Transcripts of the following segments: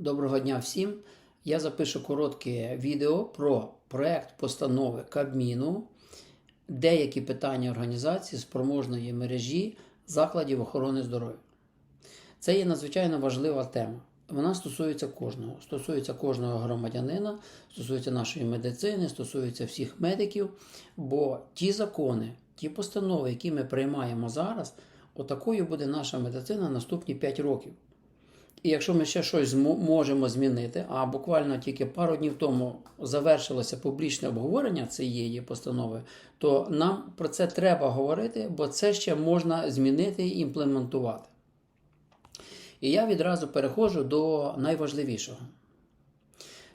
Доброго дня всім. Я запишу коротке відео про проект постанови Кабміну, деякі питання організації спроможної мережі закладів охорони здоров'я. Це є надзвичайно важлива тема. Вона стосується кожного. Стосується кожного громадянина, стосується нашої медицини, стосується всіх медиків. Бо ті закони, ті постанови, які ми приймаємо зараз, отакою буде наша медицина наступні 5 років. І якщо ми ще щось можемо змінити, а буквально тільки пару днів тому завершилося публічне обговорення цієї постанови, то нам про це треба говорити, бо це ще можна змінити і імплементувати. І я відразу переходжу до найважливішого.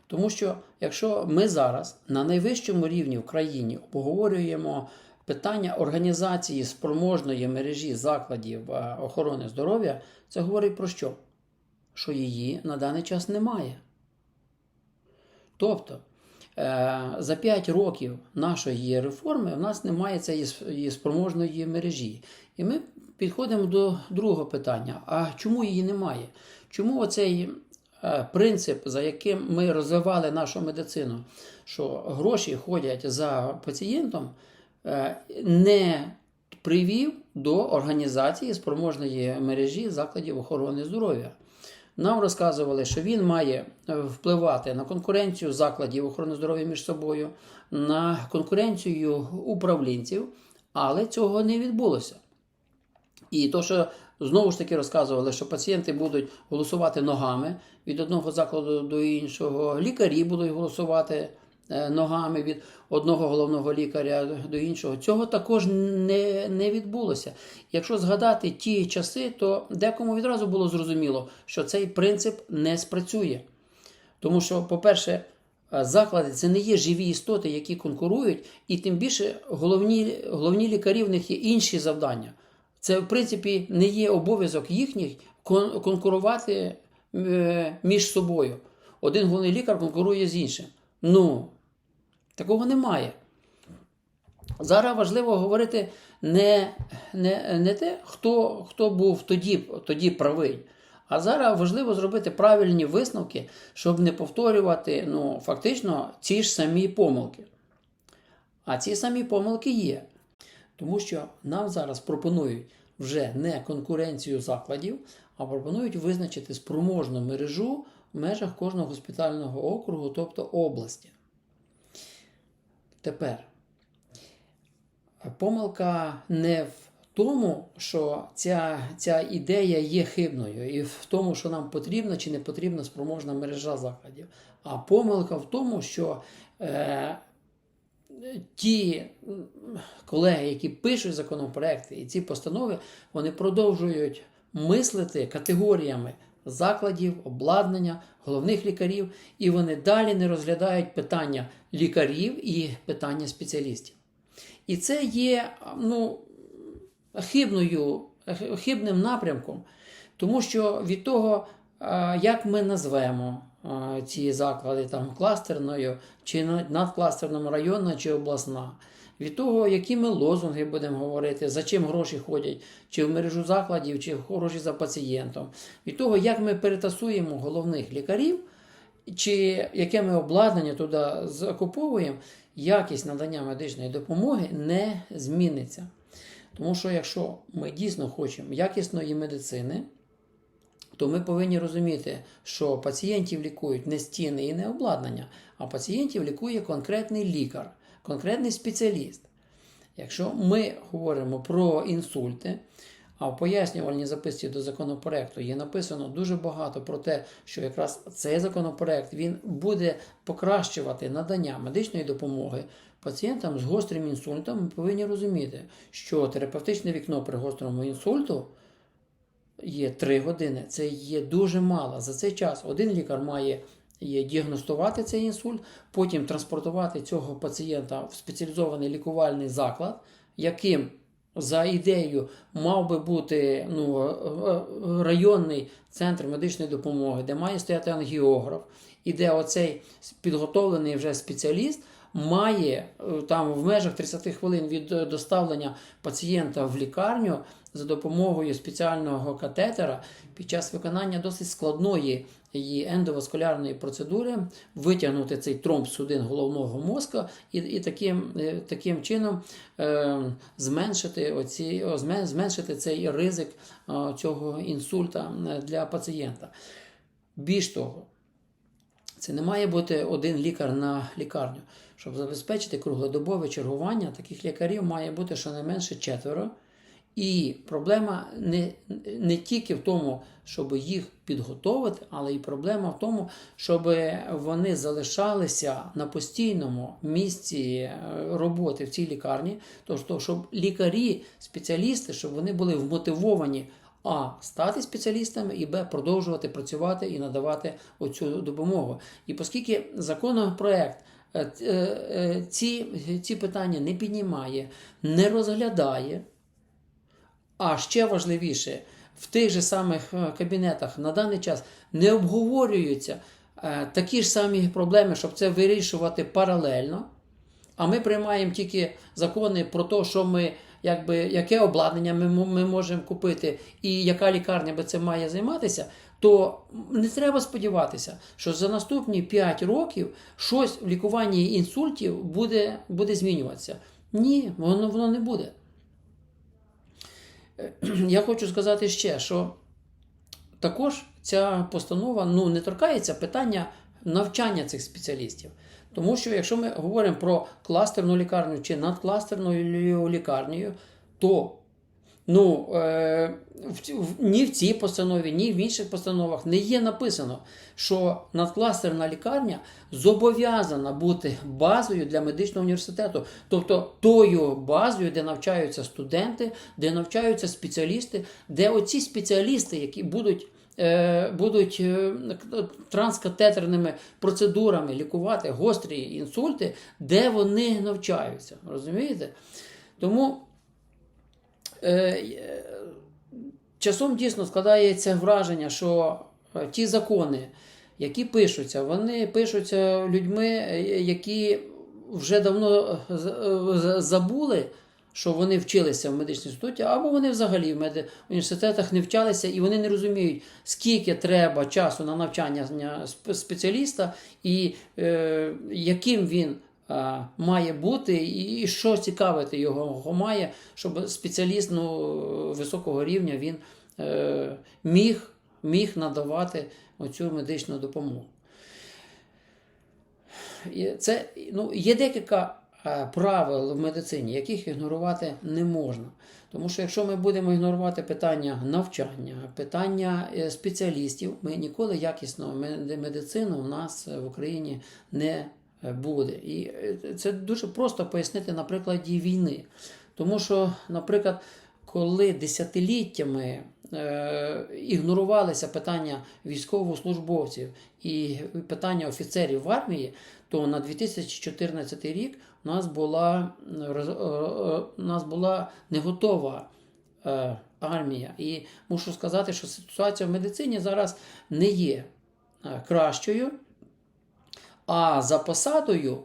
Тому що якщо ми зараз на найвищому рівні в країні обговорюємо питання організації спроможної мережі закладів е, охорони здоров'я, це говорить про що? Що її на даний час немає. Тобто, е, за 5 років нашої реформи в нас немає цієї спроможної мережі. І ми підходимо до другого питання: а чому її немає? Чому оцей е, принцип, за яким ми розвивали нашу медицину, що гроші ходять за пацієнтом, е, не привів до організації спроможної мережі закладів охорони здоров'я? Нам розказували, що він має е, впливати на конкуренцію закладів охорони здоров'я між собою, на конкуренцію управлінців, але цього не відбулося. І то, що знову ж таки розказували, що пацієнти будуть голосувати ногами від одного закладу до іншого, лікарі будуть голосувати ногами від одного головного лікаря до іншого. Цього також не, не відбулося. Якщо згадати ті часи, то декому відразу було зрозуміло, що цей принцип не спрацює. Тому що, по-перше, е, заклади це не є живі істоти, які конкурують, і тим більше головні, головні лікарі в них є інші завдання. Це, в принципі, не є обов'язок їхніх конкурувати е, між собою. Один головний лікар конкурує з іншим. Ну, такого немає. Зараз важливо говорити не, не, не те, хто, хто був тоді, тоді правий. А зараз важливо зробити правильні висновки, щоб не повторювати ну, фактично ці ж самі помилки. А ці самі помилки є. Тому що нам зараз пропонують вже не конкуренцію закладів, а пропонують визначити спроможну мережу в межах кожного госпітального округу, тобто області. Тепер помилка не в тому, що ця, ця ідея є хибною, і в тому, що нам потрібна чи не потрібна спроможна мережа закладів, а помилка в тому, що е, ті колеги, які пишуть законопроекти і ці постанови, вони продовжують мислити категоріями закладів, обладнання, головних лікарів, і вони далі не розглядають питання лікарів і питання спеціалістів. І це є ну, хибною, хибним напрямком, тому що від того, як ми назвемо ці заклади там кластерною, чи на- надкластерною районна, чи обласна, від того, які ми лозунги будемо говорити, за чим гроші ходять, чи в мережу закладів, чи гроші за пацієнтом, від того, як ми перетасуємо головних лікарів, чи яке ми обладнання туди закуповуємо, якість надання медичної допомоги не зміниться. Тому що якщо ми дійсно хочемо якісної медицини, то ми повинні розуміти, що пацієнтів лікують не стіни і не обладнання, а пацієнтів лікує конкретний лікар, конкретний спеціаліст. Якщо ми говоримо про інсульти, а в пояснювальній записці до законопроекту є написано дуже багато про те, що якраз цей законопроект він буде покращувати надання медичної допомоги пацієнтам з гострим інсультом. Ми повинні розуміти, що терапевтичне вікно при гострому інсульту є 3 години. Це є дуже мало. За цей час один лікар має діагностувати цей інсульт, потім транспортувати цього пацієнта в спеціалізований лікувальний заклад, яким за ідеєю мав би бути ну, е, е, районний центр медичної допомоги, де має стояти ангіограф, і де оцей підготовлений вже спеціаліст має е, там в межах 30 хвилин від е, доставлення пацієнта в лікарню за допомогою спеціального катетера під час виконання досить складної її ендоваскулярної процедури витягнути цей тромб судин головного мозка і, і таким, е, таким чином е, зменшити, оці, зменшити цей ризик е, цього інсульта для пацієнта. Більш того, це не має бути один лікар на лікарню. Щоб забезпечити круглодобове чергування, таких лікарів має бути щонайменше четверо. І проблема не, не тільки в тому, щоб їх підготовити, але і проблема в тому, щоб вони залишалися на постійному місці е, роботи в цій лікарні, тобто, щоб лікарі, спеціалісти, щоб вони були вмотивовані а стати спеціалістами і б продовжувати працювати і надавати оцю допомогу. І оскільки законопроект е, е, е, ці, ці питання не піднімає, не розглядає. А ще важливіше, в тих же самих кабінетах на даний час не обговорюються такі ж самі проблеми, щоб це вирішувати паралельно. А ми приймаємо тільки закони про те, що ми, якби, яке обладнання ми, ми можемо купити і яка лікарня би це має займатися, то не треба сподіватися, що за наступні 5 років щось в лікуванні інсультів буде, буде змінюватися. Ні, воно, воно не буде. Я хочу сказати ще, що також ця постанова ну, не торкається питання навчання цих спеціалістів. Тому що якщо ми говоримо про кластерну лікарню чи надкластерну лікарню, то ну, е, ні в цій постанові, ні в інших постановах не є написано, що надкластерна лікарня зобов'язана бути базою для медичного університету, тобто тою базою, де навчаються студенти, де навчаються спеціалісти, де оці спеціалісти, які будуть. Е, Будуть е, транскатетерними процедурами лікувати гострі інсульти, де вони навчаються. Розумієте? Тому е, часом дійсно складається враження, що ті закони, які пишуться, вони пишуться людьми, які вже давно забули, що вони вчилися в медичному інституті, або вони взагалі в меди- університетах не вчалися і вони не розуміють, скільки треба часу на навчання спеціаліста і е, яким він е, має бути, і, і що цікавити його, має, щоб спеціаліст ну, високого рівня він е, міг, міг надавати оцю медичну допомогу. Це ну, є декілька правил в медицині, яких ігнорувати не можна. Тому що якщо ми будемо ігнорувати питання навчання, питання е, спеціалістів, ми ніколи якісного мед- медицину у нас е, в Україні не е, буде. І е, це дуже просто пояснити на прикладі війни. Тому що, наприклад, коли десятиліттями е, ігнорувалися питання військовослужбовців і питання офіцерів в армії, то на 2014 рік у нас була, роз- е, е, у нас була не готова е, армія. І мушу сказати, що ситуація в медицині зараз не є е, кращою. А за посадою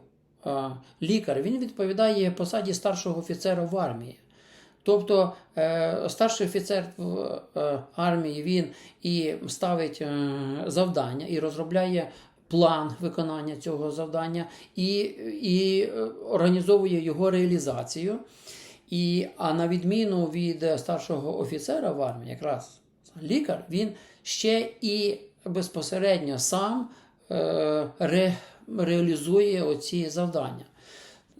е, лікар він відповідає посаді старшого офіцера в армії. Тобто е, старший офіцер в е, армії він і ставить е, завдання і розробляє план виконання цього завдання, і, і е, організовує його реалізацію. І, а на відміну від старшого офіцера в армії, якраз лікар, він ще і безпосередньо сам е, ре, реалізує оці завдання.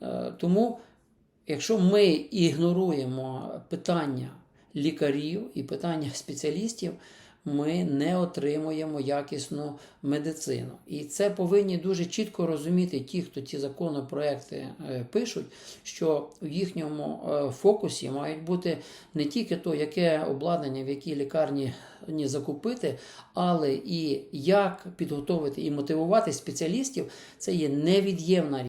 Е, тому, якщо ми ігноруємо питання лікарів і питання спеціалістів, ми не отримуємо якісну медицину. І це повинні дуже чітко розуміти ті, хто ті законопроекти е, пишуть, що в їхньому е, фокусі мають бути не тільки то, яке обладнання в якій лікарні ні закупити, але і як підготовити і мотивувати спеціалістів, це є невід'ємна